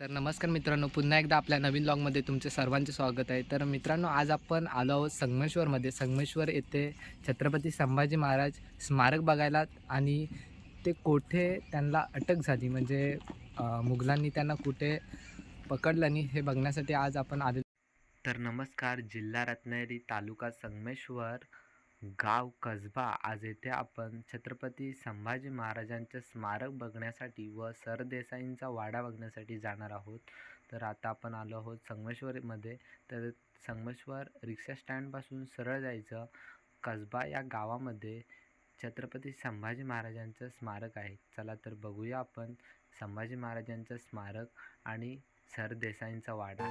तर नमस्कार मित्रांनो पुन्हा एकदा आपल्या नवीन लॉगमध्ये तुमचे सर्वांचे स्वागत आहे. तर मित्रांनो आज आपण आलो आहोत संगमेश्वरमध्ये. संगमेश्वर येथे छत्रपती संभाजी महाराज स्मारक बघायला आणि ते कोठे त्यांना अटक झाली. म्हणजे मुघलांनी त्यांना कुठे पकडलं आणि हे बघण्यासाठी आज आपण आले तर नमस्कार जिल्हा रत्नागिरी तालुका संगमेश्वर. गाव कसबा. आज येथे आपण छत्रपती संभाजी महाराजांचे स्मारक बघण्यासाठी व सरदेसाईंचा वाडा बघण्यासाठी जाणार आहोत. तर आता आपण आलो आहोत संगमेश्वरमध्ये. तर संगमेश्वर रिक्षा स्टँडपासून सरळ जायचं कसबा या गावामध्ये छत्रपती संभाजी महाराजांचं स्मारक आहे. चला तर बघूया आपण संभाजी महाराजांचं स्मारक आणि सरदेसाईंचा वाडा.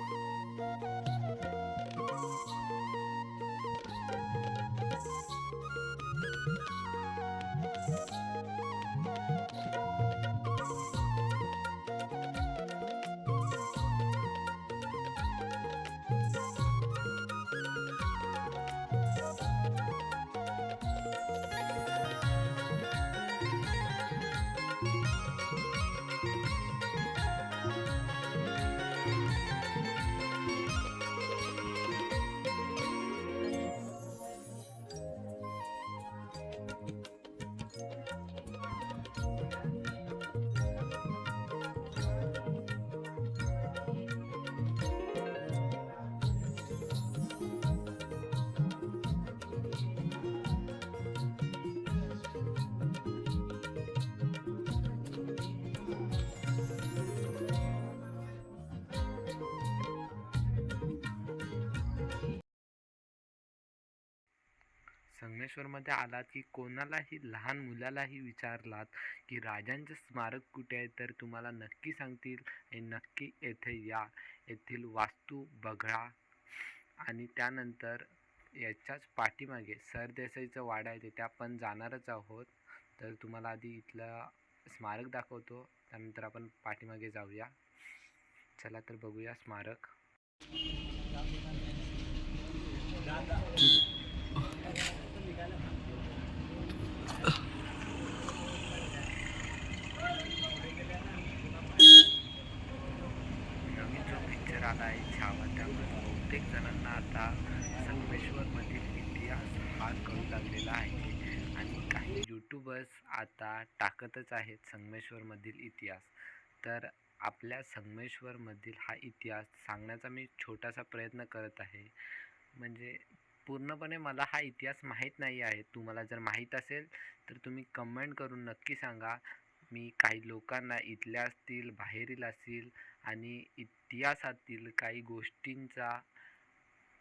संगमेश्वरमध्ये आलात की कोणालाही लहान मुलालाही विचारलात की राजांचे स्मारक कुठे आहे? तर तुम्हाला नक्की सांगतील आणि नक्की येथे या. येथील वास्तू बघा. आणि त्यानंतर याच्याच पाठीमागे सरदेसाईचं वाडा आहे तिथे आपण जाणारच आहोत. तर तुम्हाला आधी इथलं स्मारक दाखवतो त्यानंतर आपण पाठीमागे जाऊया. चला तर बघूया स्मारक नवीन जो पिक्चर आला आहे छावा त्यामध्ये बहुतेक जणांना आता संगमेश्वरमधील इतिहास हा कळू लागलेला आहे. आणि काही यूट्यूबर्स आता टाकतच आहेत संगमेश्वरमधील इतिहास. तर आपल्या संगमेश्वरमधील हा इतिहास सांगण्याचा मी छोटासा प्रयत्न करत आहे. म्हणजे पूर्णपणे मला हा इतिहास माहीत नाही आहे. तुम्हाला जर माहीत असेल तर तुम्ही कमेंट करून नक्की सांगा. मी काही लोकांना इथल्या असतील बाहेरील असतील आणि इतिहासातील काही गोष्टींचा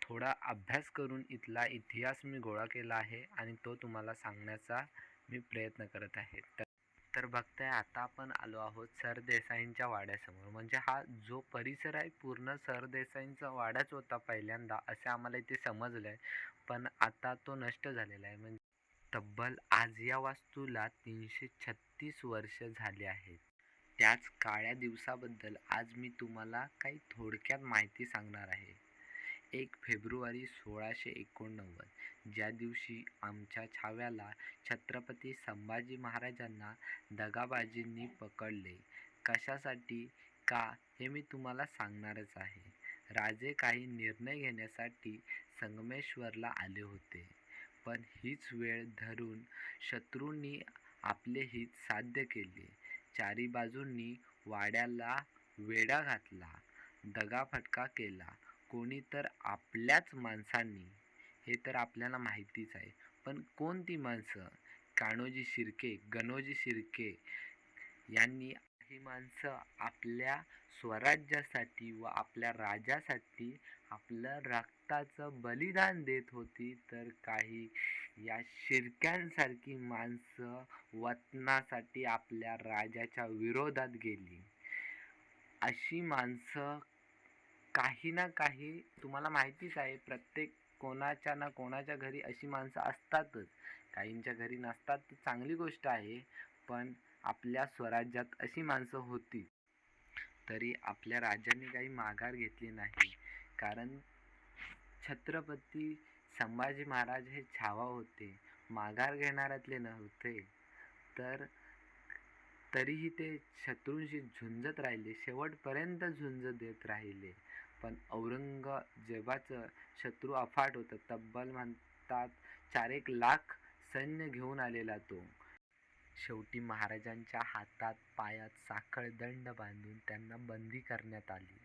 थोडा अभ्यास करून इथला इतिहास मी गोळा केला आहे आणि तो तुम्हाला सांगण्याचा मी प्रयत्न करत आहे. तर तर बघताय आता आपण आलो आहोत सरदेसाईंच्या वाड्यासमोर. म्हणजे हा जो परिसर आहे पूर्ण सरदेसाईंचा वाडाच होता पहिल्यांदा असे आम्हाला इथे समजलं आहे पण आता तो नष्ट झालेला आहे. म्हणजे तब्बल आज या वास्तूला तीनशे छत्तीस वर्ष झाली आहेत. त्याच काळ्या दिवसाबद्दल आज मी तुम्हाला काही थोडक्यात माहिती सांगणार आहे. एक फेब्रुवारी सोळाशे एकोणनव्वद. ज्या दिवशी आमच्या छाव्याला छत्रपती संभाजी महाराजांना दगाबाजींनी पकडले. कशासाठी? का? हे मी तुम्हाला सांगणारच आहे. राजे काही निर्णय घेण्यासाठी संगमेश्वरला आले होते. पण हीच वेळ धरून शत्रूंनी आपले हित साध्य केले. चारी बाजूंनी वाड्याला वेढा घातला. दगाफटका केला. कोणी तर आपल्याच माणसांनी हे तर आपल्याला माहितीच आहे. पण कोणती माणसं? कान्होजी शिर्के गणोजी शिर्के यांनी ही माणसं आपल्या स्वराज्यासाठी व आपल्या राजासाठी आपलं रक्ताचं बलिदान देत होती तर काही या शिरक्यांसारखी माणसं वतनासाठी आपल्या राजाच्या विरोधात गेली. अशी माणसं काही ना काही तुम्हाला माहितीच आहे प्रत्येक कोणाच्या ना कोणाच्या घरी अशी माणसं असतातच. काहींच्या घरी नसतात ती चांगली गोष्ट आहे पण आपल्या स्वराज्यात अशी माणसं होती. तरी आपल्या राजाने काही माघार घेतली नाही. कारण छत्रपती संभाजी महाराज हे छावा होते माघार घेणाऱ्यातले नव्हते. तर तरीही ते शत्रूंशी झुंजत राहिले शेवटपर्यंत झुंज देत राहिले. पण औरंगजेबाचं शत्रू अफाट होतं. तब्बल म्हणतात चार एक लाख सैन्य घेऊन आलेला तो. शेवटी महाराजांच्या हातात पायात साखळ दंड बांधून त्यांना बंदी करण्यात आली.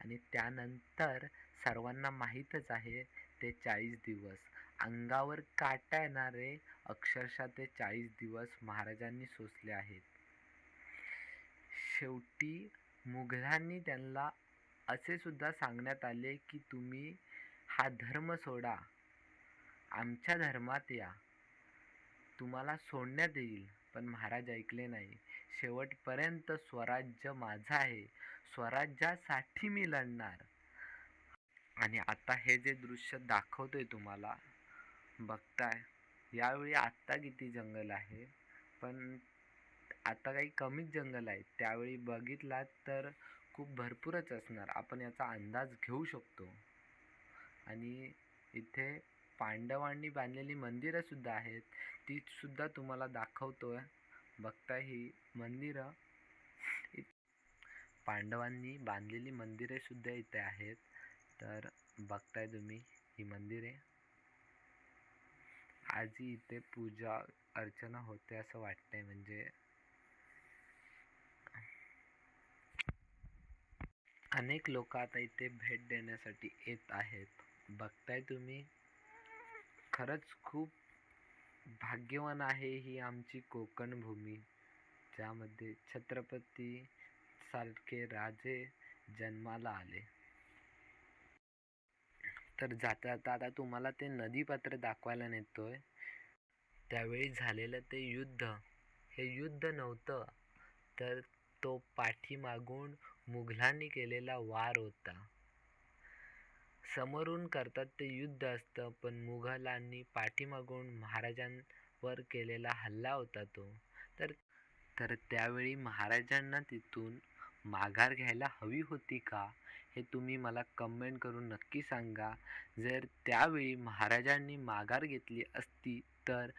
आणि त्यानंतर सर्वांना माहीतच आहे ते चाळीस दिवस. अंगावर काटा येणारे अक्षरशः ते चाळीस दिवस महाराजांनी सोसले आहेत. शेवटी मुघलांनी त्यांना असे सुद्धा सांगण्यात आले की तुम्ही हा धर्म सोडा. आमच्या धर्मात या. तुम्हाला सोडण्यात येईल पण महाराज ऐकले नाही. शेवटपर्यंत स्वराज्य माझं आहे. स्वराज्यासाठी मी लढणार. आणि आता हे जे दृश्य दाखवतोय तुम्हाला बघताय यावेळी आत्ता किती जंगल आहे पण आता काही कमीच जंगल आहे. त्यावेळी बघितलात तर खूप भरपूरच असणार. आपण याचा अंदाज घेऊ शकतो. आणि इथे पांडवांनी बांधलेली मंदिरं सुद्धा आहेत. ती सुद्धा तुम्हाला आहे बघताय ही मंदिरं. पांडवांनी बांधलेली मंदिरे सुद्धा इथे आहेत. तर बघताय तुम्ही ही मंदिरे. आजही इथे पूजा अर्चना होते असं वाटतंय. म्हणजे अनेक लोक आता इथे भेट देण्यासाठी येत आहेत. बघताय तुम्ही? खरंच खूप भाग्यवान आहे ही आमची कोकण भूमी ज्यामध्ये छत्रपती सारखे राजे जन्माला आले. तर जाता जाता आता तुम्हाला ते नदीपात्र दाखवायला नेतोय. त्यावेळी झालेलं ते युद्ध. हे युद्ध नव्हतं तर तो पाठीमागून मुघलांनी केलेला वार होता. समोरून करतात ते युद्ध असतं पण मुघलांनी पाठीमागून महाराजांवर केलेला हल्ला होता तो. तर तर त्यावेळी महाराजांना तिथून माघार घ्यायला हवी होती का हे तुम्ही मला कमेंट करून नक्की सांगा. जर त्यावेळी महाराजांनी माघार घेतली असती तर